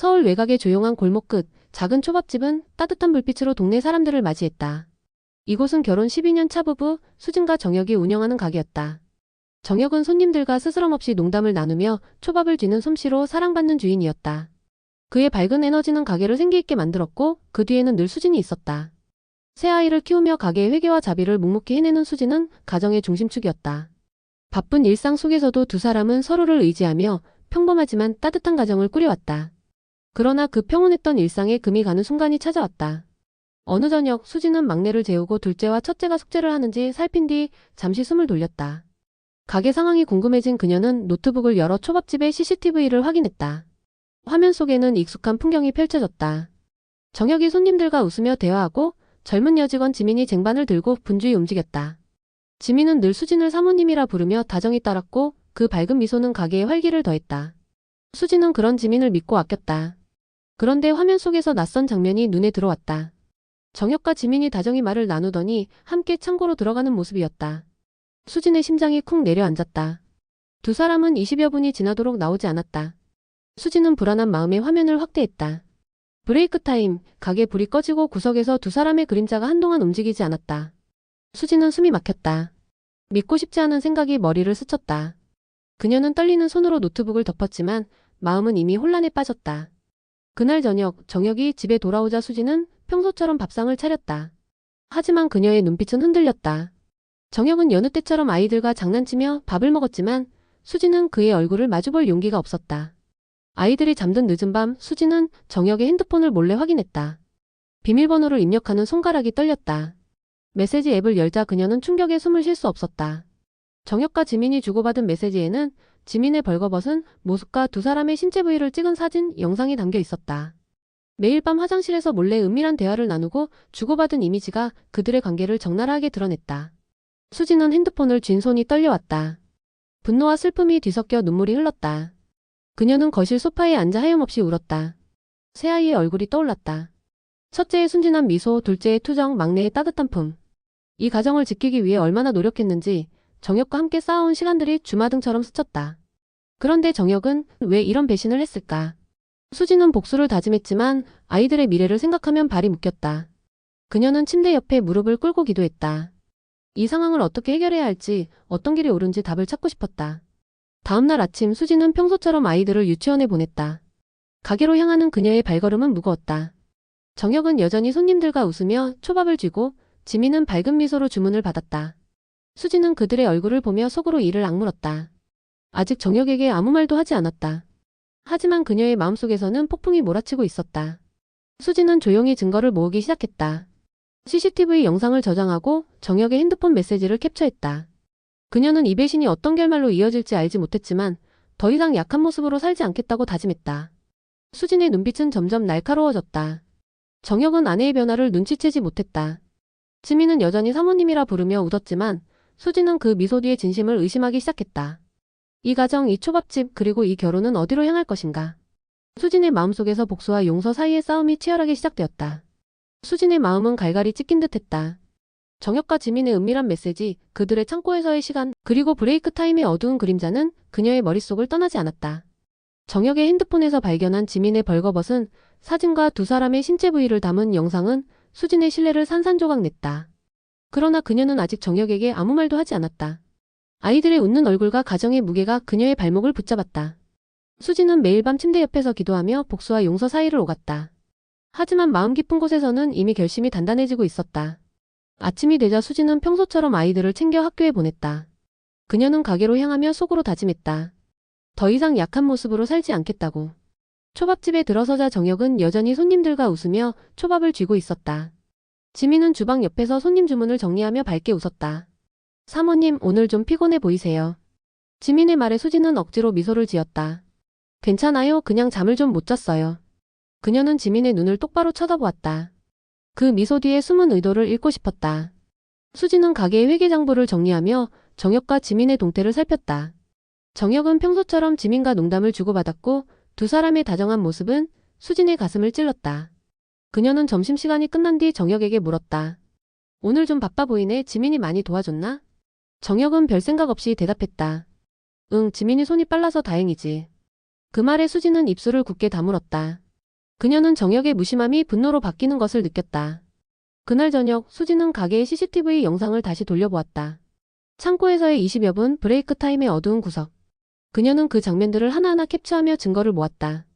서울 외곽의 조용한 골목 끝 작은 초밥집은 따뜻한 불빛으로 동네 사람들을 맞이했다. 이곳은 결혼 12년 차 부부 수진과 정혁이 운영하는 가게였다. 정혁은 손님들과 스스럼 없이 농담을 나누며 초밥을 쥐는 솜씨로 사랑받는 주인이었다. 그의 밝은 에너지는 가게를 생기있게 만들었고 그 뒤에는 늘 수진이 있었다. 새 아이를 키우며 가게의 회계와 자비를 묵묵히 해내는 수진은 가정의 중심축이었다. 바쁜 일상 속에서도 두 사람은 서로를 의지하며 평범하지만 따뜻한 가정을 꾸려왔다. 그러나 그 평온했던 일상에 금이 가는 순간이 찾아왔다. 어느 저녁 수진은 막내를 재우고 둘째와 첫째가 숙제를 하는지 살핀 뒤 잠시 숨을 돌렸다. 가게 상황이 궁금해진 그녀는 노트북을 열어 초밥집의 CCTV를 확인했다. 화면 속에는 익숙한 풍경이 펼쳐졌다. 정혁이 손님들과 웃으며 대화하고 젊은 여직원 지민이 쟁반을 들고 분주히 움직였다. 지민은 늘 수진을 사모님이라 부르며 다정히 따랐고 그 밝은 미소는 가게에 활기를 더했다. 수진은 그런 지민을 믿고 아꼈다. 그런데 화면 속에서 낯선 장면이 눈에 들어왔다. 정혁과 지민이 다정히 말을 나누더니 함께 창고로 들어가는 모습이었다. 수진의 심장이 쿵 내려앉았다. 두 사람은 20여 분이 지나도록 나오지 않았다. 수진은 불안한 마음에 화면을 확대했다. 브레이크 타임, 가게 불이 꺼지고 구석에서 두 사람의 그림자가 한동안 움직이지 않았다. 수진은 숨이 막혔다. 믿고 싶지 않은 생각이 머리를 스쳤다. 그녀는 떨리는 손으로 노트북을 덮었지만 마음은 이미 혼란에 빠졌다. 그날 저녁 정혁이 집에 돌아오자 수진은 평소처럼 밥상을 차렸다. 하지만 그녀의 눈빛은 흔들렸다. 정혁은 여느 때처럼 아이들과 장난치며 밥을 먹었지만 수진은 그의 얼굴을 마주볼 용기가 없었다. 아이들이 잠든 늦은 밤 수진은 정혁의 핸드폰을 몰래 확인했다. 비밀번호를 입력하는 손가락이 떨렸다. 메시지 앱을 열자 그녀는 충격에 숨을 쉴 수 없었다. 정혁과 지민이 주고받은 메시지에는 지민의 벌거벗은 모습과 두 사람의 신체 부위를 찍은 사진, 영상이 담겨 있었다. 매일 밤 화장실에서 몰래 은밀한 대화를 나누고 주고받은 이미지가 그들의 관계를 적나라하게 드러냈다. 수진은 핸드폰을 쥔 손이 떨려왔다. 분노와 슬픔이 뒤섞여 눈물이 흘렀다. 그녀는 거실 소파에 앉아 하염없이 울었다. 새 아이의 얼굴이 떠올랐다. 첫째의 순진한 미소, 둘째의 투정, 막내의 따뜻한 품. 이 가정을 지키기 위해 얼마나 노력했는지 정혁과 함께 쌓아온 시간들이 주마등처럼 스쳤다. 그런데 정혁은 왜 이런 배신을 했을까? 수진은 복수를 다짐했지만 아이들의 미래를 생각하면 발이 묶였다. 그녀는 침대 옆에 무릎을 꿇고 기도했다. 이 상황을 어떻게 해결해야 할지, 어떤 길이 옳은지 답을 찾고 싶었다. 다음날 아침 수진은 평소처럼 아이들을 유치원에 보냈다. 가게로 향하는 그녀의 발걸음은 무거웠다. 정혁은 여전히 손님들과 웃으며 초밥을 쥐고 지민은 밝은 미소로 주문을 받았다. 수진은 그들의 얼굴을 보며 속으로 이를 악물었다. 아직 정혁에게 아무 말도 하지 않았다. 하지만 그녀의 마음속에서는 폭풍이 몰아치고 있었다. 수진은 조용히 증거를 모으기 시작했다. CCTV 영상을 저장하고 정혁의 핸드폰 메시지를 캡처했다. 그녀는 이 배신이 어떤 결말로 이어질지 알지 못했지만 더 이상 약한 모습으로 살지 않겠다고 다짐했다. 수진의 눈빛은 점점 날카로워졌다. 정혁은 아내의 변화를 눈치채지 못했다. 지민은 여전히 사모님이라 부르며 웃었지만 수진은 그 미소 뒤의 진심을 의심하기 시작했다. 이 가정, 이 초밥집, 그리고 이 결혼은 어디로 향할 것인가? 수진의 마음속에서 복수와 용서 사이의 싸움이 치열하게 시작되었다. 수진의 마음은 갈갈이 찢긴 듯했다. 정혁과 지민의 은밀한 메시지, 그들의 창고에서의 시간, 그리고 브레이크 타임의 어두운 그림자는 그녀의 머릿속을 떠나지 않았다. 정혁의 핸드폰에서 발견한 지민의 벌거벗은 사진과 두 사람의 신체 부위를 담은 영상은 수진의 신뢰를 산산조각 냈다. 그러나 그녀는 아직 정혁에게 아무 말도 하지 않았다. 아이들의 웃는 얼굴과 가정의 무게가 그녀의 발목을 붙잡았다. 수진은 매일 밤 침대 옆에서 기도하며 복수와 용서 사이를 오갔다. 하지만 마음 깊은 곳에서는 이미 결심이 단단해지고 있었다. 아침이 되자 수진은 평소처럼 아이들을 챙겨 학교에 보냈다. 그녀는 가게로 향하며 속으로 다짐했다. 더 이상 약한 모습으로 살지 않겠다고. 초밥집에 들어서자 정혁은 여전히 손님들과 웃으며 초밥을 쥐고 있었다. 지민은 주방 옆에서 손님 주문을 정리하며 밝게 웃었다. 사모님, 오늘 좀 피곤해 보이세요. 지민의 말에 수진은 억지로 미소를 지었다. 괜찮아요. 그냥 잠을 좀 못 잤어요. 그녀는 지민의 눈을 똑바로 쳐다보았다. 그 미소 뒤에 숨은 의도를 읽고 싶었다. 수진은 가게의 회계장부를 정리하며 정혁과 지민의 동태를 살폈다. 정혁은 평소처럼 지민과 농담을 주고받았고 두 사람의 다정한 모습은 수진의 가슴을 찔렀다. 그녀는 점심시간이 끝난 뒤 정혁에게 물었다. 오늘 좀 바빠 보이네. 지민이 많이 도와줬나? 정혁은 별 생각 없이 대답했다. 응, 지민이 손이 빨라서 다행이지. 그 말에 수진은 입술을 굳게 다물었다. 그녀는 정혁의 무심함이 분노로 바뀌는 것을 느꼈다. 그날 저녁 수진은 가게의 CCTV 영상을 다시 돌려보았다. 창고에서의 20여 분 브레이크 타임의 어두운 구석. 그녀는 그 장면들을 하나하나 캡처하며 증거를 모았다.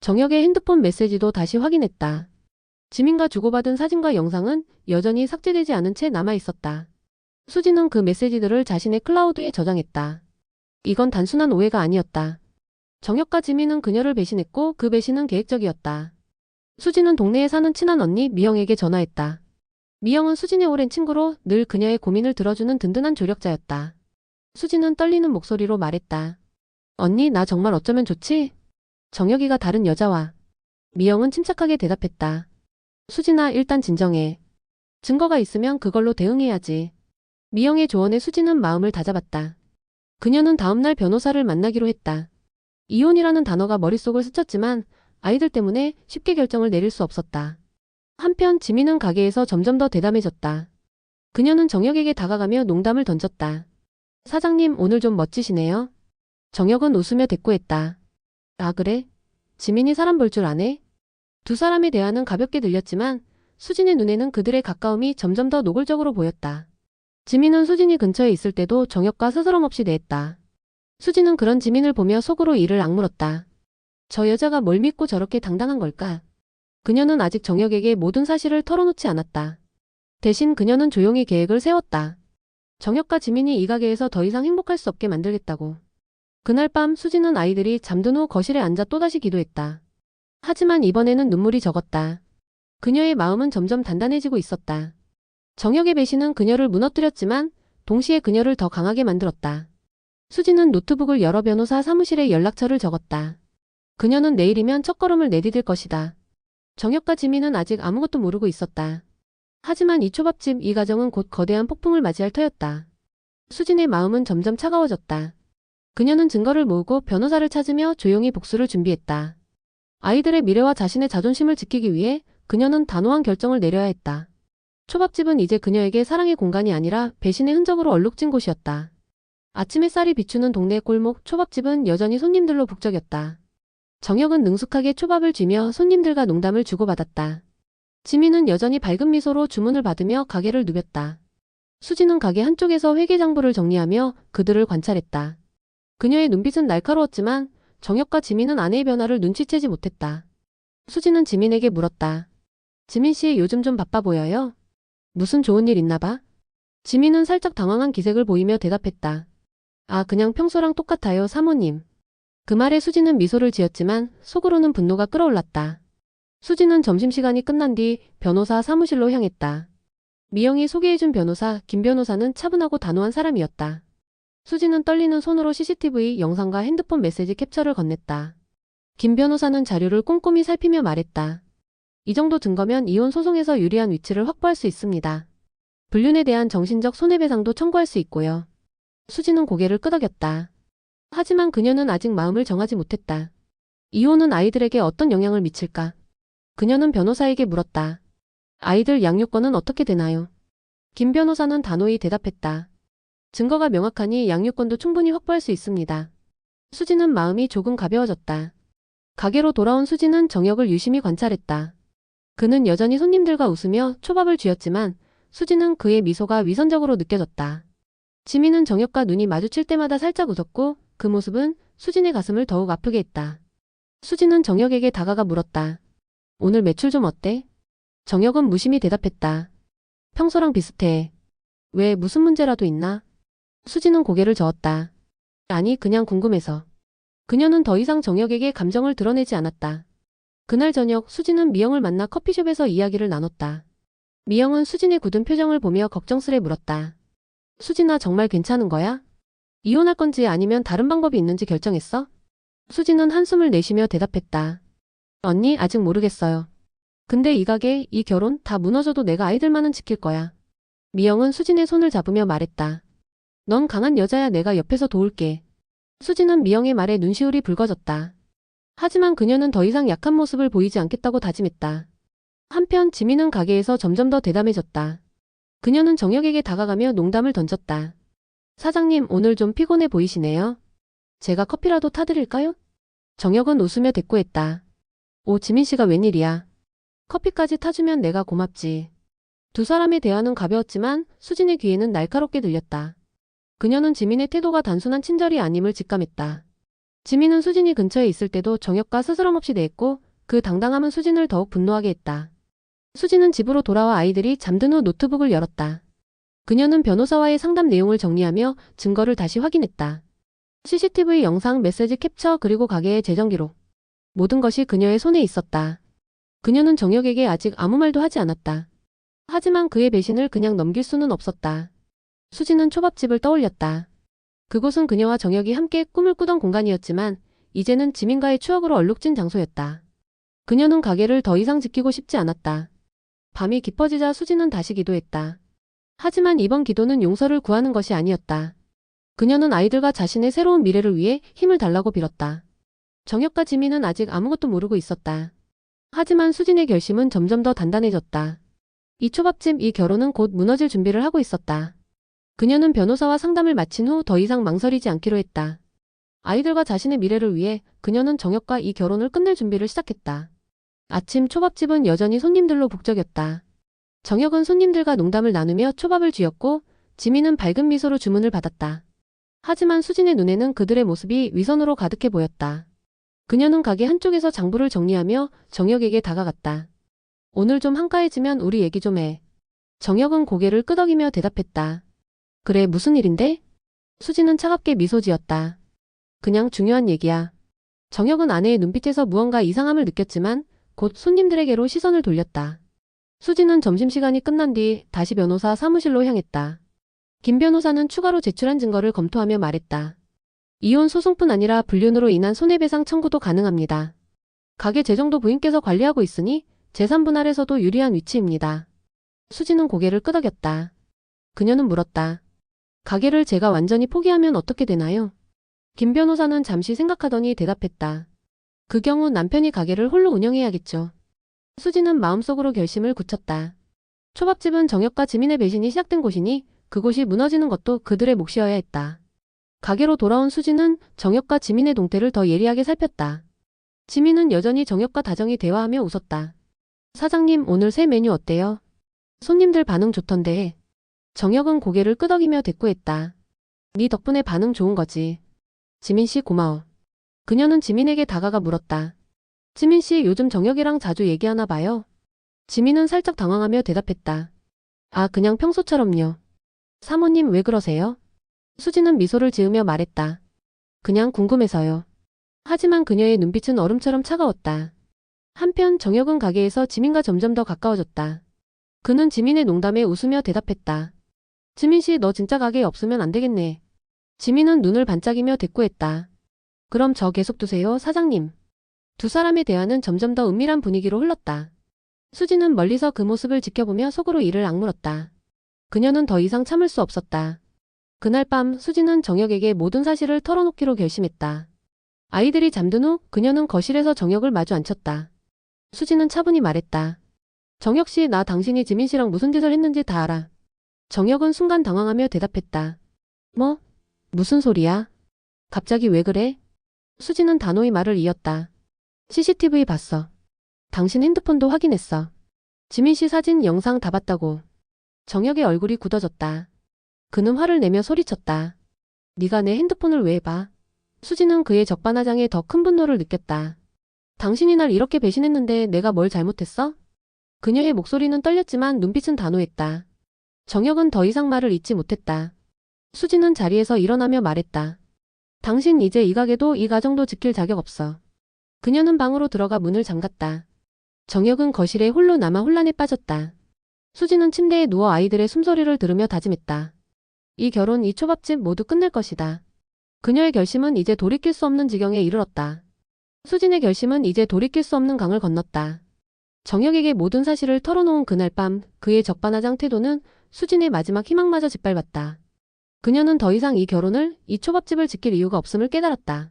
정혁의 핸드폰 메시지도 다시 확인했다. 지민과 주고받은 사진과 영상은 여전히 삭제되지 않은 채 남아 있었다. 수진은 그 메시지들을 자신의 클라우드에 저장했다. 이건 단순한 오해가 아니었다. 정혁과 지민은 그녀를 배신했고 그 배신은 계획적이었다. 수진은 동네에 사는 친한 언니 미영에게 전화했다. 미영은 수진의 오랜 친구로 늘 그녀의 고민을 들어주는 든든한 조력자였다. 수진은 떨리는 목소리로 말했다. 언니, 나 정말 어쩌면 좋지? 정혁이가 다른 여자와. 미영은 침착하게 대답했다. 수진아, 일단 진정해. 증거가 있으면 그걸로 대응해야지. 미영의 조언에 수진은 마음을 다잡았다. 그녀는 다음날 변호사를 만나기로 했다. 이혼이라는 단어가 머릿속을 스쳤지만 아이들 때문에 쉽게 결정을 내릴 수 없었다. 한편 지민은 가게에서 점점 더 대담해졌다. 그녀는 정혁에게 다가가며 농담을 던졌다. 사장님 오늘 좀 멋지시네요. 정혁은 웃으며 대꾸했다. 아 그래? 지민이 사람 볼 줄 아네? 두 사람의 대화는 가볍게 들렸지만 수진의 눈에는 그들의 가까움이 점점 더 노골적으로 보였다. 지민은 수진이 근처에 있을 때도 정혁과 스스럼 없이 대했다. 수진은 그런 지민을 보며 속으로 이를 악물었다. 저 여자가 뭘 믿고 저렇게 당당한 걸까? 그녀는 아직 정혁에게 모든 사실을 털어놓지 않았다. 대신 그녀는 조용히 계획을 세웠다. 정혁과 지민이 이 가게에서 더 이상 행복할 수 없게 만들겠다고. 그날 밤 수진은 아이들이 잠든 후 거실에 앉아 또다시 기도했다. 하지만 이번에는 눈물이 적었다. 그녀의 마음은 점점 단단해지고 있었다. 정혁의 배신은 그녀를 무너뜨렸지만 동시에 그녀를 더 강하게 만들었다. 수진은 노트북을 열어 변호사 사무실에 연락처를 적었다. 그녀는 내일이면 첫걸음을 내디딜 것이다. 정혁과 지민은 아직 아무것도 모르고 있었다. 하지만 이 초밥집 이 가정은 곧 거대한 폭풍을 맞이할 터였다. 수진의 마음은 점점 차가워졌다. 그녀는 증거를 모으고 변호사를 찾으며 조용히 복수를 준비했다. 아이들의 미래와 자신의 자존심을 지키기 위해 그녀는 단호한 결정을 내려야 했다. 초밥집은 이제 그녀에게 사랑의 공간이 아니라 배신의 흔적으로 얼룩진 곳이었다. 아침 햇살이 비추는 동네 골목 초밥집은 여전히 손님들로 북적였다. 정혁은 능숙하게 초밥을 쥐며 손님들과 농담을 주고받았다. 지민은 여전히 밝은 미소로 주문을 받으며 가게를 누볐다. 수진은 가게 한쪽에서 회계장부를 정리하며 그들을 관찰했다. 그녀의 눈빛은 날카로웠지만 정혁과 지민은 아내의 변화를 눈치채지 못했다. 수진은 지민에게 물었다. 지민 씨 요즘 좀 바빠 보여요? 무슨 좋은 일 있나 봐? 지민은 살짝 당황한 기색을 보이며 대답했다. 아, 그냥 평소랑 똑같아요, 사모님. 그 말에 수진은 미소를 지었지만 속으로는 분노가 끓어올랐다. 수진은 점심시간이 끝난 뒤 변호사 사무실로 향했다. 미영이 소개해준 변호사 김 변호사는 차분하고 단호한 사람이었다. 수진은 떨리는 손으로 CCTV 영상과 핸드폰 메시지 캡처를 건넸다. 김 변호사는 자료를 꼼꼼히 살피며 말했다. 이 정도 증거면 이혼 소송에서 유리한 위치를 확보할 수 있습니다. 불륜에 대한 정신적 손해배상도 청구할 수 있고요. 수진은 고개를 끄덕였다. 하지만 그녀는 아직 마음을 정하지 못했다. 이혼은 아이들에게 어떤 영향을 미칠까? 그녀는 변호사에게 물었다. 아이들 양육권은 어떻게 되나요? 김 변호사는 단호히 대답했다. 증거가 명확하니 양육권도 충분히 확보할 수 있습니다. 수진은 마음이 조금 가벼워졌다. 가게로 돌아온 수진은 정혁을 유심히 관찰했다. 그는 여전히 손님들과 웃으며 초밥을 쥐었지만 수진은 그의 미소가 위선적으로 느껴졌다. 지민은 정혁과 눈이 마주칠 때마다 살짝 웃었고 그 모습은 수진의 가슴을 더욱 아프게 했다. 수진은 정혁에게 다가가 물었다. 오늘 매출 좀 어때? 정혁은 무심히 대답했다. 평소랑 비슷해. 왜 무슨 문제라도 있나? 수진은 고개를 저었다. 아니 그냥 궁금해서. 그녀는 더 이상 정혁에게 감정을 드러내지 않았다. 그날 저녁 수진은 미영을 만나 커피숍에서 이야기를 나눴다. 미영은 수진의 굳은 표정을 보며 걱정스레 물었다. 수진아 정말 괜찮은 거야? 이혼할 건지 아니면 다른 방법이 있는지 결정했어? 수진은 한숨을 내쉬며 대답했다. 언니 아직 모르겠어요. 근데 이 가게, 이 결혼 다 무너져도 내가 아이들만은 지킬 거야. 미영은 수진의 손을 잡으며 말했다. 넌 강한 여자야 내가 옆에서 도울게. 수진은 미영의 말에 눈시울이 붉어졌다. 하지만 그녀는 더 이상 약한 모습을 보이지 않겠다고 다짐했다. 한편 지민은 가게에서 점점 더 대담해졌다. 그녀는 정혁에게 다가가며 농담을 던졌다. 사장님 오늘 좀 피곤해 보이시네요. 제가 커피라도 타드릴까요? 정혁은 웃으며 대꾸했다. 오, 지민 씨가 웬일이야. 커피까지 타주면 내가 고맙지. 두 사람의 대화는 가벼웠지만 수진의 귀에는 날카롭게 들렸다. 그녀는 지민의 태도가 단순한 친절이 아님을 직감했다. 지민은 수진이 근처에 있을 때도 정혁과 스스럼 없이 대했고 그 당당함은 수진을 더욱 분노하게 했다. 수진은 집으로 돌아와 아이들이 잠든 후 노트북을 열었다. 그녀는 변호사와의 상담 내용을 정리하며 증거를 다시 확인했다. CCTV 영상, 메시지 캡처 그리고 가게의 재정 기록. 모든 것이 그녀의 손에 있었다. 그녀는 정혁에게 아직 아무 말도 하지 않았다. 하지만 그의 배신을 그냥 넘길 수는 없었다. 수지는 초밥집을 떠올렸다. 그곳은 그녀와 정혁이 함께 꿈을 꾸던 공간이었지만 이제는 지민과의 추억으로 얼룩진 장소였다. 그녀는 가게를 더 이상 지키고 싶지 않았다. 밤이 깊어지자 수지는 다시 기도했다. 하지만 이번 기도는 용서를 구하는 것이 아니었다. 그녀는 아이들과 자신의 새로운 미래를 위해 힘을 달라고 빌었다. 정혁과 지민은 아직 아무것도 모르고 있었다. 하지만 수진의 결심은 점점 더 단단해졌다. 이 초밥집 이 결혼은 곧 무너질 준비를 하고 있었다. 그녀는 변호사와 상담을 마친 후 더 이상 망설이지 않기로 했다. 아이들과 자신의 미래를 위해 그녀는 정혁과 이 결혼을 끝낼 준비를 시작했다. 아침 초밥집은 여전히 손님들로 북적였다. 정혁은 손님들과 농담을 나누며 초밥을 쥐었고 지민은 밝은 미소로 주문을 받았다. 하지만 수진의 눈에는 그들의 모습이 위선으로 가득해 보였다. 그녀는 가게 한쪽에서 장부를 정리하며 정혁에게 다가갔다. 오늘 좀 한가해지면 우리 얘기 좀 해. 정혁은 고개를 끄덕이며 대답했다. 그래, 무슨 일인데? 수진은 차갑게 미소 지었다. 그냥 중요한 얘기야. 정혁은 아내의 눈빛에서 무언가 이상함을 느꼈지만 곧 손님들에게로 시선을 돌렸다. 수진은 점심시간이 끝난 뒤 다시 변호사 사무실로 향했다. 김 변호사는 추가로 제출한 증거를 검토하며 말했다. 이혼 소송뿐 아니라 불륜으로 인한 손해배상 청구도 가능합니다. 가게 재정도 부인께서 관리하고 있으니 재산 분할에서도 유리한 위치입니다. 수진은 고개를 끄덕였다. 그녀는 물었다. 가게를 제가 완전히 포기하면 어떻게 되나요? 김 변호사는 잠시 생각하더니 대답했다. 그 경우 남편이 가게를 홀로 운영해야겠죠. 수진은 마음속으로 결심을 굳혔다. 초밥집은 정혁과 지민의 배신이 시작된 곳이니 그곳이 무너지는 것도 그들의 몫이어야 했다. 가게로 돌아온 수진은 정혁과 지민의 동태를 더 예리하게 살폈다. 지민은 여전히 정혁과 다정히 대화하며 웃었다. 사장님 오늘 새 메뉴 어때요? 손님들 반응 좋던데. 정혁은 고개를 끄덕이며 대꾸했다. 네 덕분에 반응 좋은 거지. 지민 씨 고마워. 그녀는 지민에게 다가가 물었다. 지민 씨 요즘 정혁이랑 자주 얘기하나 봐요. 지민은 살짝 당황하며 대답했다. 아 그냥 평소처럼요. 사모님 왜 그러세요? 수지는 미소를 지으며 말했다. 그냥 궁금해서요. 하지만 그녀의 눈빛은 얼음처럼 차가웠다. 한편 정혁은 가게에서 지민과 점점 더 가까워졌다. 그는 지민의 농담에 웃으며 대답했다. 지민 씨 너 진짜 가게에 없으면 안 되겠네. 지민은 눈을 반짝이며 대꾸했다. 그럼 저 계속 두세요, 사장님. 두 사람의 대화는 점점 더 은밀한 분위기로 흘렀다. 수지는 멀리서 그 모습을 지켜보며 속으로 이를 악물었다. 그녀는 더 이상 참을 수 없었다. 그날 밤 수지는 정혁에게 모든 사실을 털어놓기로 결심했다. 아이들이 잠든 후 그녀는 거실에서 정혁을 마주 앉혔다. 수지는 차분히 말했다. 정혁 씨, 나 당신이 지민 씨랑 무슨 짓을 했는지 다 알아. 정혁은 순간 당황하며 대답했다. 뭐? 무슨 소리야? 갑자기 왜 그래? 수지는 단호히 말을 이었다. CCTV 봤어. 당신 핸드폰도 확인했어. 지민 씨 사진 영상 다 봤다고. 정혁의 얼굴이 굳어졌다. 그는 화를 내며 소리쳤다. 네가 내 핸드폰을 왜 봐? 수지는 그의 적반하장에 더 큰 분노를 느꼈다. 당신이 날 이렇게 배신했는데 내가 뭘 잘못했어? 그녀의 목소리는 떨렸지만 눈빛은 단호했다. 정혁은 더 이상 말을 잇지 못했다. 수지는 자리에서 일어나며 말했다. 당신 이제 이 가게도 이 가정도 지킬 자격 없어. 그녀는 방으로 들어가 문을 잠갔다. 정혁은 거실에 홀로 남아 혼란에 빠졌다. 수지는 침대에 누워 아이들의 숨소리를 들으며 다짐했다. 이 결혼, 이 초밥집 모두 끝낼 것이다. 그녀의 결심은 이제 돌이킬 수 없는 지경에 이르렀다. 수진의 결심은 이제 돌이킬 수 없는 강을 건넜다. 정혁에게 모든 사실을 털어놓은 그날 밤 그의 적반하장 태도는 수진의 마지막 희망마저 짓밟았다. 그녀는 더 이상 이 결혼을 이 초밥집을 지킬 이유가 없음을 깨달았다.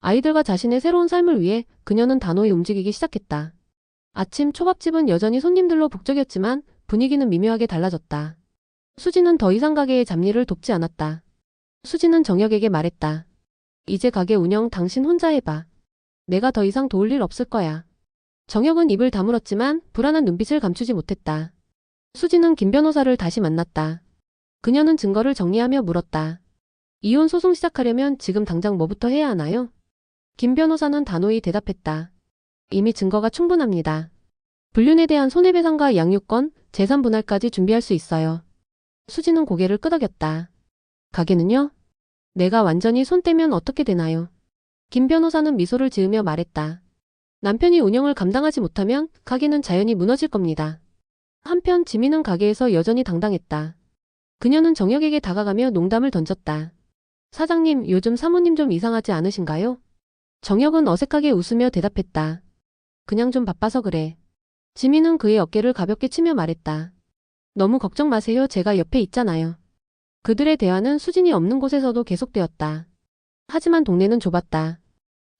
아이들과 자신의 새로운 삶을 위해 그녀는 단호히 움직이기 시작했다. 아침 초밥집은 여전히 손님들로 북적였지만 분위기는 미묘하게 달라졌다. 수지는 더 이상 가게의 잡일을 돕지 않았다. 수지는 정혁에게 말했다. 이제 가게 운영 당신 혼자 해봐. 내가 더 이상 도울 일 없을 거야. 정혁은 입을 다물었지만 불안한 눈빛을 감추지 못했다. 수지는 김 변호사를 다시 만났다. 그녀는 증거를 정리하며 물었다. 이혼 소송 시작하려면 지금 당장 뭐부터 해야 하나요? 김 변호사는 단호히 대답했다. 이미 증거가 충분합니다. 불륜에 대한 손해배상과 양육권, 재산 분할까지 준비할 수 있어요. 수지는 고개를 끄덕였다. 가게는요? 내가 완전히 손 떼면 어떻게 되나요? 김 변호사는 미소를 지으며 말했다. 남편이 운영을 감당하지 못하면 가게는 자연히 무너질 겁니다. 한편 지민은 가게에서 여전히 당당했다. 그녀는 정혁에게 다가가며 농담을 던졌다. 사장님, 요즘 사모님 좀 이상하지 않으신가요? 정혁은 어색하게 웃으며 대답했다. 그냥 좀 바빠서 그래. 지민은 그의 어깨를 가볍게 치며 말했다. 너무 걱정 마세요. 제가 옆에 있잖아요. 그들의 대화는 수진이 없는 곳에서도 계속되었다. 하지만 동네는 좁았다.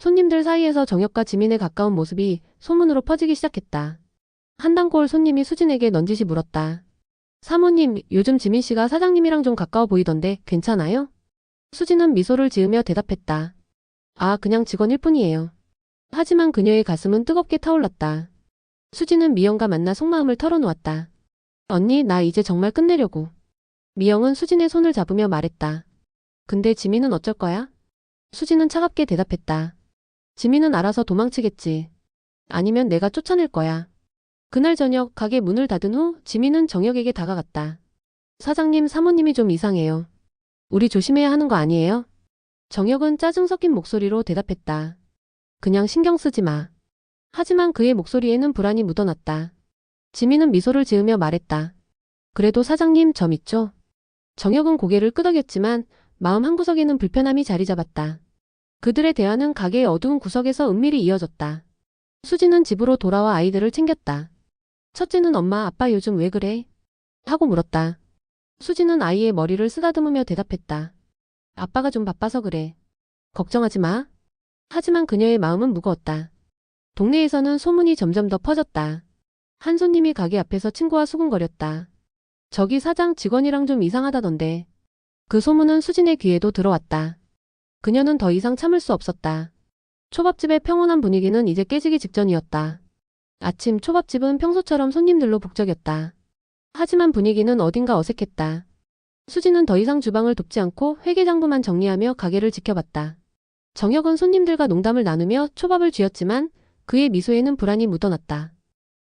손님들 사이에서 정혁과 지민의 가까운 모습이 소문으로 퍼지기 시작했다. 한 단골 손님이 수진에게 넌지시 물었다. 사모님, 요즘 지민 씨가 사장님이랑 좀 가까워 보이던데 괜찮아요? 수진은 미소를 지으며 대답했다. 아, 그냥 직원일 뿐이에요. 하지만 그녀의 가슴은 뜨겁게 타올랐다. 수진은 미영과 만나 속마음을 털어놓았다. 언니, 나 이제 정말 끝내려고. 미영은 수진의 손을 잡으며 말했다. 근데 지민은 어쩔 거야? 수진은 차갑게 대답했다. 지민은 알아서 도망치겠지. 아니면 내가 쫓아낼 거야. 그날 저녁 가게 문을 닫은 후 지민은 정혁에게 다가갔다. 사장님, 사모님이 좀 이상해요. 우리 조심해야 하는 거 아니에요? 정혁은 짜증 섞인 목소리로 대답했다. 그냥 신경 쓰지 마. 하지만 그의 목소리에는 불안이 묻어났다. 지민은 미소를 지으며 말했다. 그래도 사장님 점 있죠? 정혁은 고개를 끄덕였지만 마음 한구석에는 불편함이 자리 잡았다. 그들의 대화는 가게의 어두운 구석에서 은밀히 이어졌다. 수지는 집으로 돌아와 아이들을 챙겼다. 첫째는 엄마, 아빠 요즘 왜 그래? 하고 물었다. 수지는 아이의 머리를 쓰다듬으며 대답했다. 아빠가 좀 바빠서 그래. 걱정하지 마. 하지만 그녀의 마음은 무거웠다. 동네에서는 소문이 점점 더 퍼졌다. 한 손님이 가게 앞에서 친구와 수군거렸다. 저기 사장 직원이랑 좀 이상하다던데. 그 소문은 수진의 귀에도 들어왔다. 그녀는 더 이상 참을 수 없었다. 초밥집의 평온한 분위기는 이제 깨지기 직전이었다. 아침 초밥집은 평소처럼 손님들로 북적였다. 하지만 분위기는 어딘가 어색했다. 수지는 더 이상 주방을 돕지 않고 회계장부만 정리하며 가게를 지켜봤다. 정혁은 손님들과 농담을 나누며 초밥을 쥐었지만 그의 미소에는 불안이 묻어났다.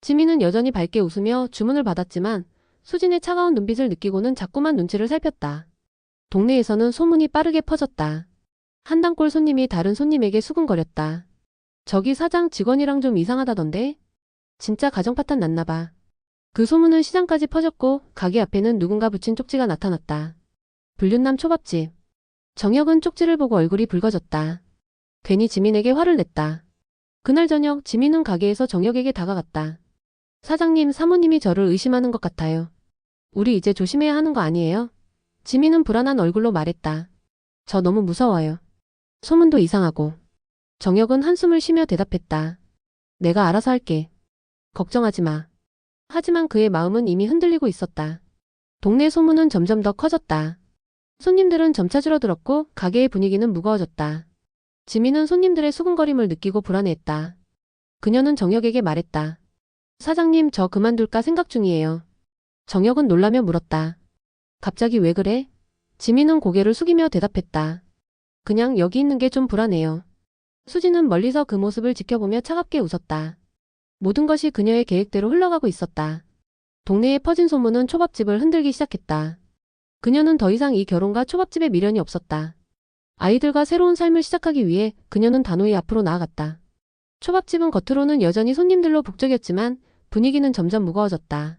지민은 여전히 밝게 웃으며 주문을 받았지만 수진의 차가운 눈빛을 느끼고는 자꾸만 눈치를 살폈다. 동네에서는 소문이 빠르게 퍼졌다. 한 단골 손님이 다른 손님에게 수근거렸다. 저기 사장 직원이랑 좀 이상하다던데? 진짜 가정 파탄 났나봐. 그 소문은 시장까지 퍼졌고 가게 앞에는 누군가 붙인 쪽지가 나타났다. 불륜남 초밥집. 정혁은 쪽지를 보고 얼굴이 붉어졌다. 괜히 지민에게 화를 냈다. 그날 저녁 지민은 가게에서 정혁에게 다가갔다. 사장님, 사모님이 저를 의심하는 것 같아요. 우리 이제 조심해야 하는 거 아니에요? 지민은 불안한 얼굴로 말했다. 저 너무 무서워요. 소문도 이상하고. 정혁은 한숨을 쉬며 대답했다. 내가 알아서 할게. 걱정하지 마. 하지만 그의 마음은 이미 흔들리고 있었다. 동네 소문은 점점 더 커졌다. 손님들은 점차 줄어들었고 가게의 분위기는 무거워졌다. 지민은 손님들의 수군거림을 느끼고 불안해했다. 그녀는 정혁에게 말했다. 사장님, 저 그만둘까 생각 중이에요. 정혁은 놀라며 물었다. 갑자기 왜 그래? 지민은 고개를 숙이며 대답했다. 그냥 여기 있는 게 좀 불안해요. 수지는 멀리서 그 모습을 지켜보며 차갑게 웃었다. 모든 것이 그녀의 계획대로 흘러가고 있었다. 동네에 퍼진 소문은 초밥집을 흔들기 시작했다. 그녀는 더 이상 이 결혼과 초밥집에 미련이 없었다. 아이들과 새로운 삶을 시작하기 위해 그녀는 단호히 앞으로 나아갔다. 초밥집은 겉으로는 여전히 손님들로 북적였지만 분위기는 점점 무거워졌다.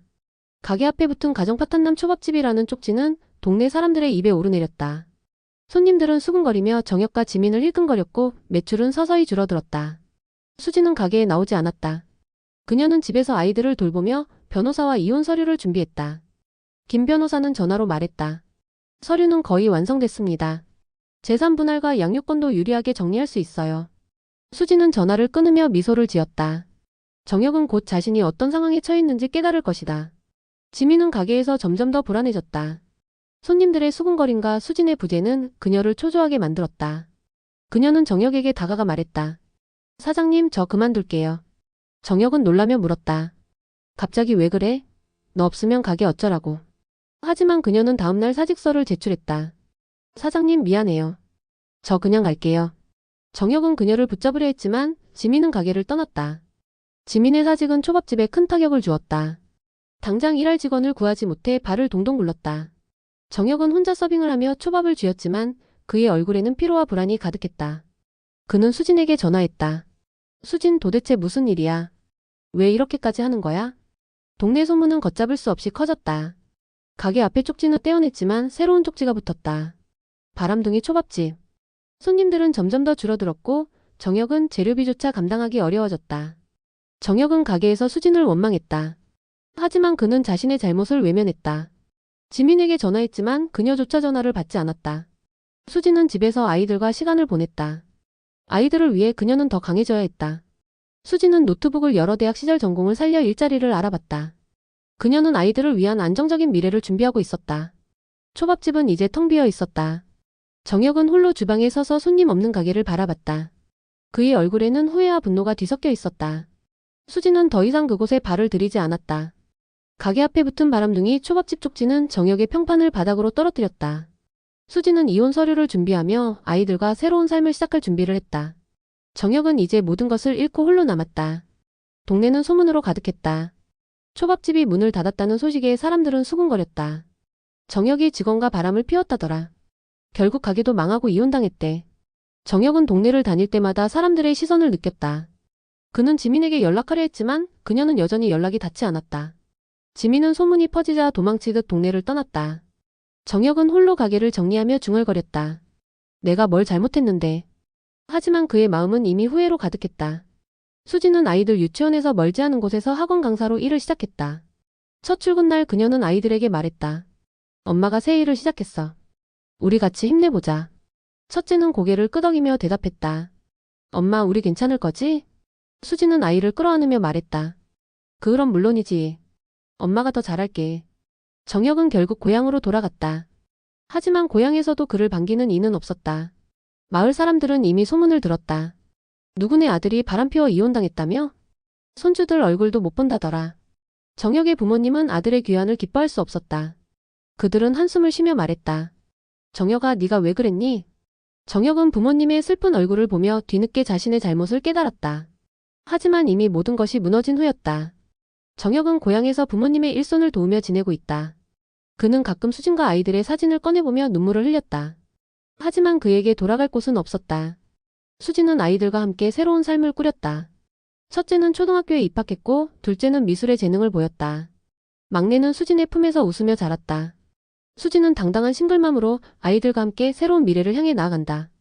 가게 앞에 붙은 가정 파탄남 초밥집이라는 쪽지는 동네 사람들의 입에 오르내렸다. 손님들은 수군거리며 정혁과 지민을 힐끔거렸고 매출은 서서히 줄어들었다. 수지는 가게에 나오지 않았다. 그녀는 집에서 아이들을 돌보며 변호사와 이혼 서류를 준비했다. 김 변호사는 전화로 말했다. 서류는 거의 완성됐습니다. 재산 분할과 양육권도 유리하게 정리할 수 있어요. 수지는 전화를 끊으며 미소를 지었다. 정혁은 곧 자신이 어떤 상황에 처했는지 깨달을 것이다. 지민은 가게에서 점점 더 불안해졌다. 손님들의 수군거림과 수진의 부재는 그녀를 초조하게 만들었다. 그녀는 정혁에게 다가가 말했다. 사장님, 저 그만둘게요. 정혁은 놀라며 물었다. 갑자기 왜 그래? 너 없으면 가게 어쩌라고. 하지만 그녀는 다음날 사직서를 제출했다. 사장님 미안해요. 저 그냥 갈게요. 정혁은 그녀를 붙잡으려 했지만 지민은 가게를 떠났다. 지민의 사직은 초밥집에 큰 타격을 주었다. 당장 일할 직원을 구하지 못해 발을 동동 굴렀다. 정혁은 혼자 서빙을 하며 초밥을 쥐었지만 그의 얼굴에는 피로와 불안이 가득했다. 그는 수진에게 전화했다. 수진 도대체 무슨 일이야? 왜 이렇게까지 하는 거야? 동네 소문은 걷잡을 수 없이 커졌다. 가게 앞에 쪽지는 떼어냈지만 새로운 쪽지가 붙었다. 바람둥이 초밥집. 손님들은 점점 더 줄어들었고 정혁은 재료비조차 감당하기 어려워졌다. 정혁은 가게에서 수진을 원망했다. 하지만 그는 자신의 잘못을 외면했다. 지민에게 전화했지만 그녀조차 전화를 받지 않았다. 수진은 집에서 아이들과 시간을 보냈다. 아이들을 위해 그녀는 더 강해져야 했다. 수진은 노트북을 열어 대학 시절 전공을 살려 일자리를 알아봤다. 그녀는 아이들을 위한 안정적인 미래를 준비하고 있었다. 초밥집은 이제 텅 비어 있었다. 정혁은 홀로 주방에 서서 손님 없는 가게를 바라봤다. 그의 얼굴에는 후회와 분노가 뒤섞여 있었다. 수진은 더 이상 그곳에 발을 들이지 않았다. 가게 앞에 붙은 바람둥이 초밥집 쪽지는 정혁의 평판을 바닥으로 떨어뜨렸다. 수진은 이혼 서류를 준비하며 아이들과 새로운 삶을 시작할 준비를 했다. 정혁은 이제 모든 것을 잃고 홀로 남았다. 동네는 소문으로 가득했다. 초밥집이 문을 닫았다는 소식에 사람들은 수군거렸다. 정혁이 직원과 바람을 피웠다더라. 결국 가게도 망하고 이혼당했대. 정혁은 동네를 다닐 때마다 사람들의 시선을 느꼈다. 그는 지민에게 연락하려 했지만 그녀는 여전히 연락이 닿지 않았다. 지민은 소문이 퍼지자 도망치듯 동네를 떠났다. 정혁은 홀로 가게를 정리하며 중얼거렸다. 내가 뭘 잘못했는데. 하지만 그의 마음은 이미 후회로 가득했다. 수지는 아이들 유치원에서 멀지 않은 곳에서 학원 강사로 일을 시작했다. 첫 출근 날 그녀는 아이들에게 말했다. 엄마가 새 일을 시작했어. 우리 같이 힘내보자. 첫째는 고개를 끄덕이며 대답했다. 엄마, 우리 괜찮을 거지? 수지는 아이를 끌어안으며 말했다. 그럼 물론이지. 엄마가 더 잘할게. 정혁은 결국 고향으로 돌아갔다. 하지만 고향에서도 그를 반기는 이는 없었다. 마을 사람들은 이미 소문을 들었다. 누구네 아들이 바람피워 이혼당했다며? 손주들 얼굴도 못 본다더라. 정혁의 부모님은 아들의 귀환을 기뻐할 수 없었다. 그들은 한숨을 쉬며 말했다. 정혁아 네가 왜 그랬니? 정혁은 부모님의 슬픈 얼굴을 보며 뒤늦게 자신의 잘못을 깨달았다. 하지만 이미 모든 것이 무너진 후였다. 정혁은 고향에서 부모님의 일손을 도우며 지내고 있다. 그는 가끔 수진과 아이들의 사진을 꺼내보며 눈물을 흘렸다. 하지만 그에게 돌아갈 곳은 없었다. 수진은 아이들과 함께 새로운 삶을 꾸렸다. 첫째는 초등학교에 입학했고 둘째는 미술의 재능을 보였다. 막내는 수진의 품에서 웃으며 자랐다. 수진은 당당한 싱글맘으로 아이들과 함께 새로운 미래를 향해 나아간다.